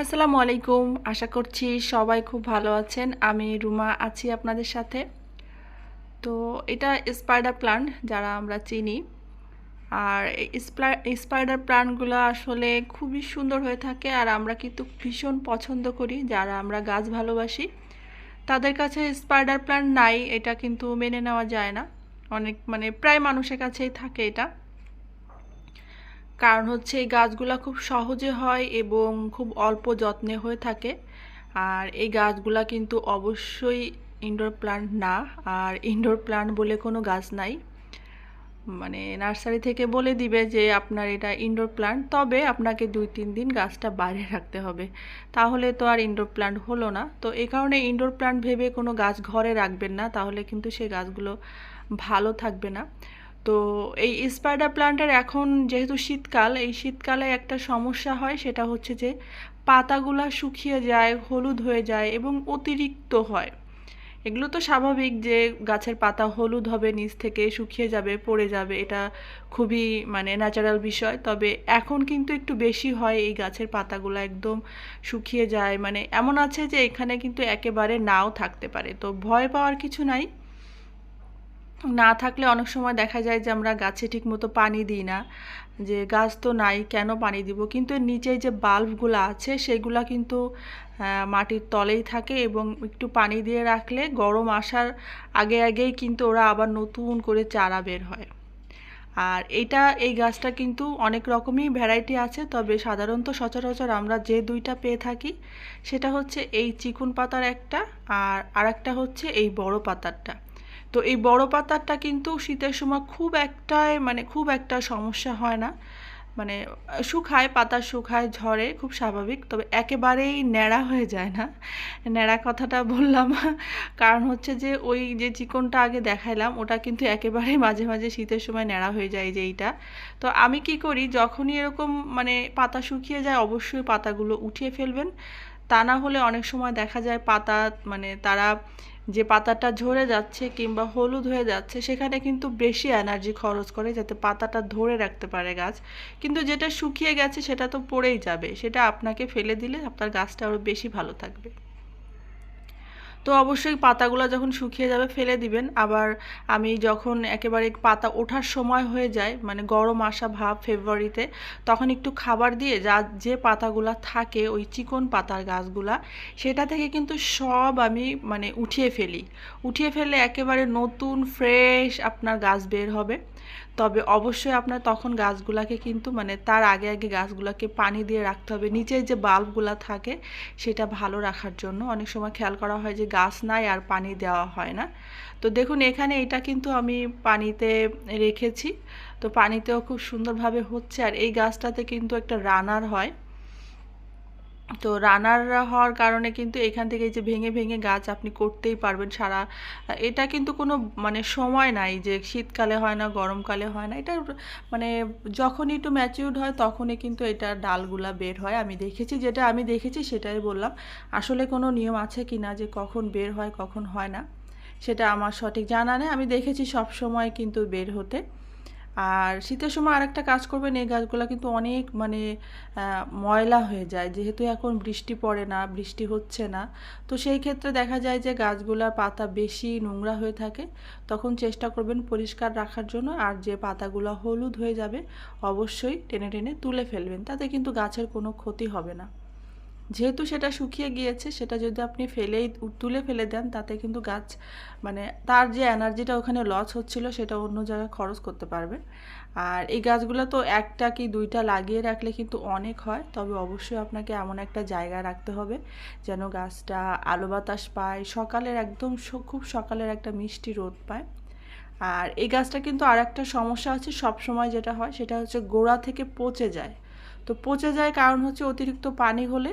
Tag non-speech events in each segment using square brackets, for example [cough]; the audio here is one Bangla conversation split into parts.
আসসালামু আলাইকুম। আশা করছি সবাই খুব ভালো আছেন। আমি রুমা আছি আপনাদের সাথে। তো এটা স্পাইডার প্লান্ট যারা আমরা চিনি। আর স্পাইডার প্লান্টগুলো আসলে খুবই সুন্দর হয়ে থাকে আর আমরা কিন্তু ভীষণ পছন্দ করি। যারা আমরা গাছ ভালোবাসি, তাদের কাছে স্পাইডার প্লান্ট নাই, এটা কিন্তু মেনে নেওয়া যায় না। অনেক মানে প্রায় মানুষের কাছেই থাকে এটা। কারণ হচ্ছে এই গাছগুলা খুব সহজে হয় এবং খুব অল্প যত্নে হয়ে থাকে। আর এই গাছগুলা কিন্তু অবশ্যই ইনডোর প্লান্ট না, আর ইনডোর প্লান্ট বলে কোনো গাছ নাই। মানে নার্সারি থেকে বলে দিবে যে আপনার এটা ইনডোর প্লান্ট তবে আপনাকে দুই তিন দিন গাছটা বাইরে রাখতে হবে। তাহলে তো আর ইনডোর প্লান্ট হলো না। তো এই কারণে ইনডোর প্লান্ট ভেবে কোনো গাছ ঘরে রাখবেন না, তাহলে কিন্তু সেই গাছগুলো ভালো থাকবে না। তো এই স্পাইডার প্লান্টের এখন যেহেতু শীতকাল, এই শীতকালে একটা সমস্যা হয়, সেটা হচ্ছে যে পাতাগুলা শুকিয়ে যায়, হলুদ হয়ে যায় এবং অতিরিক্ত হয়। এগুলো তো স্বাভাবিক যে গাছের পাতা হলুদ হবে, নিচ থেকে শুকিয়ে যাবে, পড়ে যাবে, এটা খুবই মানে ন্যাচারাল বিষয়। তবে এখন কিন্তু একটু বেশি হয়, এই গাছের পাতাগুলো একদম শুকিয়ে যায়। মানে এমন আছে যে এখানে কিন্তু একেবারে নাও থাকতে পারে। তো ভয় পাওয়ার কিছু নাই। না থাকলে অনেক সময় দেখা যায় যে আমরা গাছে ঠিক মতো পানি দিই না। যে গাছ তো নাই, কেন পানি দিব? কিন্তু নিচে যে বাল্বগুলো আছে, সেগুলা কিন্তু মাটির তলেই থাকে এবং একটু পানি দিয়ে রাখলে গরম আসার আগে আগেই কিন্তু ওরা আবার নতুন করে চারা বের হয়। আর এটা, এই গাছটা কিন্তু অনেক রকমই ভ্যারাইটি আছে, তবে সাধারণত সচরাচর আমরা যে দুইটা পেয়ে থাকি, সেটা হচ্ছে এই চিকুন পাতার একটা আর আরেকটা হচ্ছে এই বড় পাতারটা। তো এই বড় পাতারটা কিন্তু শীতের সময় খুব একটাই মানে খুব একটা সমস্যা হয় না। মানে শুকায়, পাতা শুকায়, ঝরে, খুব স্বাভাবিক। তবে একেবারেই ন্যাড়া হয়ে যায় না। ন্যাড়া কথাটা বললাম। কারণ হচ্ছে যে ওই যে চিকনটা আগে দেখাইলাম, ওটা কিন্তু একেবারেই মাঝে মাঝে শীতের সময় ন্যাড়া হয়ে যায় যে এইটা। তো আমি কি করি, যখনই এরকম মানে পাতা শুকিয়ে যায়, অবশ্যই পাতাগুলো উঠিয়ে ফেলবেন। তা না হলে অনেক সময় দেখা যায় পাতা মানে তারা যে পাতাটা ঝরে যাচ্ছে কিংবা হলুদ হয়ে যাচ্ছে, সেখানে কিন্তু বেশি এনার্জি খরচ করে যাতে পাতাটা ধরে রাখতে পারে গাছ। কিন্তু যেটা শুকিয়ে গেছে সেটা তো পড়েই যাবে। সেটা আপনাকে ফেলে দিলে আপনার গাছটা আরও বেশি ভালো থাকবে। তো অবশ্যই পাতাগুলো যখন শুকিয়ে যাবে ফেলে দিবেন। আবার আমি যখন একেবারে পাতা ওঠার সময় হয়ে যায় মানে গরম আসা ভাব ফেব্রুয়ারিতে তখন একটু খাবার দিয়ে যা, যে পাতাগুলো থাকে, ওই চিকন পাতার গাছগুলা, সেটা থেকে কিন্তু সব আমি মানে উঠিয়ে ফেলি। উঠিয়ে ফেললে একেবারে নতুন ফ্রেশ আপনার গাছ বের হবে। তবে অবশ্যই আপনার তখন গাছগুলাকে কিন্তু মানে তার আগে আগে গাছগুলাকে পানি দিয়ে রাখতে হবে। নিচের যে বাল্বগুলা থাকে, সেটা ভালো রাখার জন্য। অনেক সময় খেয়াল করা হয় যে গাছ নাই আর পানি দেওয়া হয় না। তো দেখুন, এখানে এটা কিন্তু আমি পানিতে রেখেছি। তো পানিতেও খুব সুন্দরভাবে হচ্ছে। আর এই গাছটাতে কিন্তু একটা রানার হয়। তো রানার হওয়ার কারণে কিন্তু এখান থেকে যে ভেঙে ভেঙে গাছ আপনি করতেই পারবেন সারা, এটা কিন্তু কোনো মানে সময় নাই যে শীতকালে হয় না, গরমকালে হয় না এটা মানে যখনই একটু ম্যাচিউরড হয় তখনই কিন্তু এটা ডালগুলা বের হয়। আমি দেখেছি, যেটা আমি দেখেছি সেটাই বললাম। আসলে কোনো নিয়ম আছে কি না যে কখন বের হয়, কখন হয় না, সেটা আমার সঠিক জানা নেই। আমি দেখেছি সব সময় কিন্তু বের হতে। আর শীতের সময় আরেকটা কাজ করবেন, এই গাছগুলো কিন্তু অনেক মানে ময়লা হয়ে যায়। যেহেতু এখন বৃষ্টি পড়ে না, বৃষ্টি হচ্ছে না, তো সেই ক্ষেত্রে দেখা যায় যে গাছগুলোর পাতা বেশি নোংরা হয়ে থাকে, তখন চেষ্টা করবেন পরিষ্কার রাখার জন্য। আর যে পাতাগুলো হলুদ হয়ে যাবে, অবশ্যই টেনে টেনে তুলে ফেলবেন, তাতে কিন্তু গাছের কোনো ক্ষতি হবে না। যেহেতু সেটা শুকিয়ে গিয়েছে, সেটা যদি আপনি ফেলেই, তুলে ফেলে দেন, তাতে কিন্তু গাছ মানে তার যে এনার্জিটা ওখানে লস হচ্ছিল, সেটা অন্য জায়গায় খরচ করতে পারবে। আর এই গাছগুলো তো একটা কি দুইটা লাগিয়ে রাখলে কিন্তু অনেক হয়, তবে অবশ্যই আপনাকে এমন একটা জায়গা রাখতে হবে যেন গাছটা আলো বাতাস পায়, সকালের একদম খুব সকালের একটা মিষ্টি রোদ পায়। আর এই গাছটা কিন্তু আর একটা সমস্যা আছে সব সময় যেটা হয় সেটা হচ্ছে গোড়া থেকে পচে যায়। তো পচে যায় কারণ হচ্ছে অতিরিক্ত পানি হলে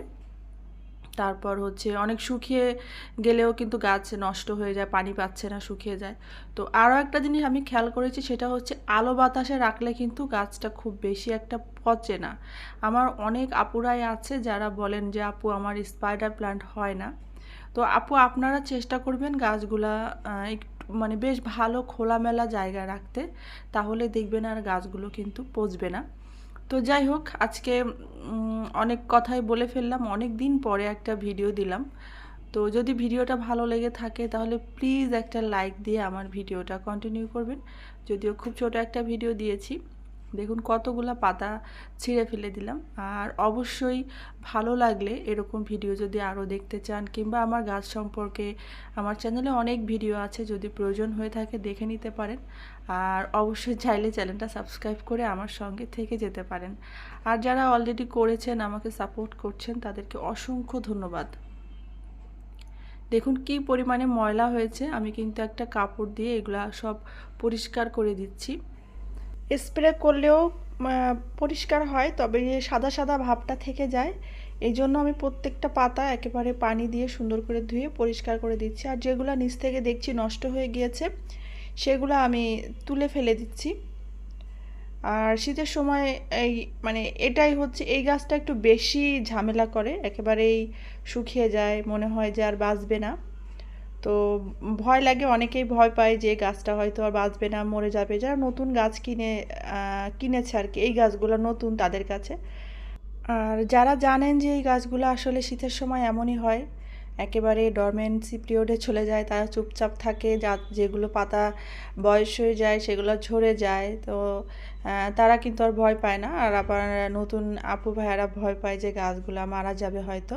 তারপর হচ্ছে অনেক শুকিয়ে গেলেও কিন্তু গাছ নষ্ট হয়ে যায়, পানি পাচ্ছে না, শুকিয়ে যায়। তো আরও একটা জিনিস আমি খেয়াল করেছি, সেটা হচ্ছে আলো বাতাসে রাখলে কিন্তু গাছটা খুব বেশি একটা পচে না। আমার অনেক আপুরাই আছে যারা বলেন যে, আপু, আমার স্পাইডার প্ল্যান্ট হয় না। তো আপু, আপনারা চেষ্টা করবেন গাছগুলা একটু মানে বেশ ভালো খোলামেলা জায়গায় রাখতে। তাহলে দেখবেন আর গাছগুলো কিন্তু পচবে না। তো যাই হোক, আজকে অনেক কথাই বলে ফেললাম। অনেক দিন পরে একটা ভিডিও দিলাম। তো যদি ভিডিওটা ভালো লেগে থাকে, তাহলে প্লিজ একটা লাইক দিয়ে আমার ভিডিওটা কন্টিনিউ করবেন। যদিও খুব ছোট একটা ভিডিও দিয়েছি। দেখুন, কতগুলা পাতা ছিঁড়ে ফেলে দিলাম। আর অবশ্যই ভালো লাগলে এরকম ভিডিও যদি আরও দেখতে চান কিংবা আমার গাছ সম্পর্কে আমার চ্যানেলে অনেক ভিডিও আছে, যদি প্রয়োজন হয়ে থাকে দেখে নিতে পারেন। আর অবশ্যই চাইলে চ্যানেলটা সাবস্ক্রাইব করে আমার সঙ্গে থেকে যেতে পারেন। আর যারা অলরেডি করেছেন, আমাকে সাপোর্ট করছেন, তাদেরকে অসংখ্য ধন্যবাদ। দেখুন, কি পরিমাণে ময়লা হয়েছে, আমি কিন্তু একটা কাপড় দিয়ে এগুলা সব পরিষ্কার করে দিচ্ছি। স্প্রে করলেও পরিষ্কার হয়, তবে সাদা সাদা ভাবটা থেকে যায়। এই জন্য আমি প্রত্যেকটা পাতা একেবারে পানি দিয়ে সুন্দর করে ধুয়ে পরিষ্কার করে দিচ্ছি। আর যেগুলো নিচ থেকে দেখছি নষ্ট হয়ে গিয়েছে, সেগুলো আমি তুলে ফেলে দিচ্ছি। আর শীতের সময় এই মানে এটাই হচ্ছে, এই গাছটা একটু বেশি ঝামেলা করে, একেবারেই শুকিয়ে যায়, মনে হয় যে আর বাঁচবে না। তো ভয় লাগে, অনেকেই ভয় পায় যে গাছটা হয়তো আর বাঁচবে না, মরে যাবে। যারা নতুন গাছ কিনে কিনেছে আর কি, এই গাছগুলো নতুন তাদের কাছে। আর যারা জানেন যে এই গাছগুলো আসলে শীতের সময় এমনই হয় একেবারে ডরমেন্সি পিরিয়ডে চলে যায়, তারা চুপচাপ থাকে, যা, যেগুলো পাতা বয়স হয়ে যায় সেগুলো ঝরে যায়। তো তারা কিন্তু আর ভয় পায় না। আর আবার নতুন আপু ভাইয়ারা ভয় পায় যে গাছগুলো মারা যাবে হয়তো।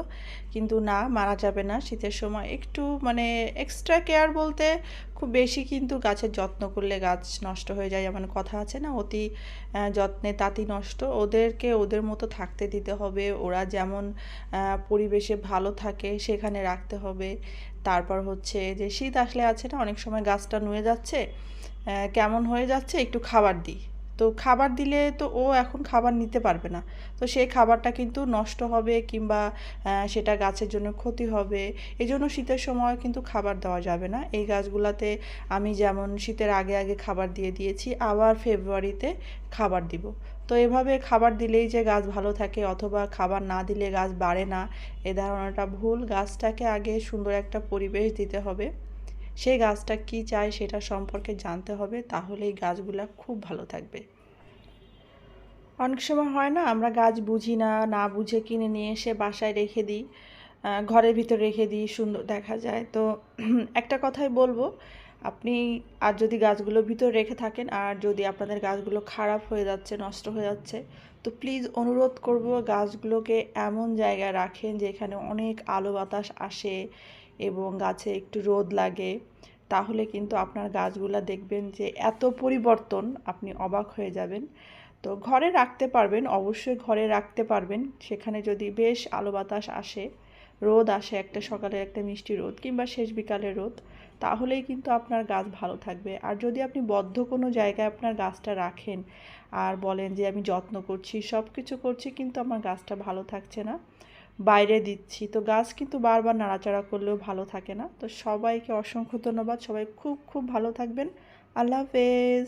কিন্তু না, মারা যাবে না। শীতের সময় একটু মানে এক্সট্রা কেয়ার বলতে খুব বেশি কিন্তু গাছের যত্ন করলে গাছ নষ্ট হয়ে যায়, যেমন কথা আছে না, অতি যত্নে তাঁতি নষ্ট। ওদেরকে ওদের মতো থাকতে দিতে হবে, ওরা যেমন পরিবেশে ভালো থাকে সেখানে রাখতে হবে। তারপর হচ্ছে যে শীত আসলে আছে না, অনেক সময় গাছটা নুয়ে যাচ্ছে কেমন হয়ে যাচ্ছে একটু খাবার দিই। তো খাবার দিলে তো ও এখন খাবার নিতে পারবে না। তো সেই খাবারটা কিন্তু নষ্ট হবে কিংবা সেটা গাছের জন্য ক্ষতি হবে। এই জন্য শীতের সময় কিন্তু খাবার দেওয়া যাবে না। এই গাছগুলাতে আমি যেমন শীতের আগে আগে খাবার দিয়ে দিয়েছি, আবার ফেব্রুয়ারিতে খাবার দিব। তো এভাবে খাবার দিলেই যে গাছ ভালো থাকে অথবা খাবার না দিলে গাছ বাড়ে না, এ ধারণাটা ভুল। গাছটাকে আগে সুন্দর একটা পরিবেশ দিতে হবে। সেই গাছটা কি চায় সেটা সম্পর্কে জানতে হবে তাহলে এই গাছগুলা খুব ভালো থাকবে। অনেক সময় হয় না, আমরা গাছ বুঝি না না বুঝে কিনে নিয়ে এসে বাসায় রেখে দিই ঘরের ভিতর রেখে দিই, সুন্দর দেখা যায়। তো [clears throat] একটা কথাই বলব, আপনি আর যদি গাছগুলো ভিতর রেখে থাকেন, আর যদি আপনাদের গাছগুলো খারাপ হয়ে যাচ্ছে, নষ্ট হয়ে যাচ্ছে, তো প্লিজ অনুরোধ করব গাছগুলোকে এমন জায়গায় রাখেন যেখানে অনেক আলো বাতাস আসে এবং গাছে একটু রোদ লাগে, তাহলে কিন্তু আপনার গাছগুলো দেখবেন যে এত পরিবর্তন আপনি অবাক হয়ে যাবেন। তো ঘরে রাখতে পারবেন, অবশ্যই ঘরে রাখতে পারবেন। সেখানে যদি বেশ আলো বাতাস আসে, রোদ আসে, একটা সকালে একটা মিষ্টি রোদ কিংবা শেষ বিকালে রোদ, তাহলেই কিন্তু আপনার গাছ ভালো থাকবে। আর যদি আপনি বদ্ধ কোনো জায়গায় আপনার গাছটা রাখেন আর বলেন যে আমি যত্ন করছি সব কিছু করছি কিন্তু আমার গাছটা ভালো থাকছে না বাইরে দিচ্ছি। তো গাছ কিন্তু বারবার নাড়াচাড়া করলেও ভালো থাকে না। তো সবাইকে অসংখ্য ধন্যবাদ। সবাই খুব খুব ভালো থাকবেন। আল্লাহ হাফেজ।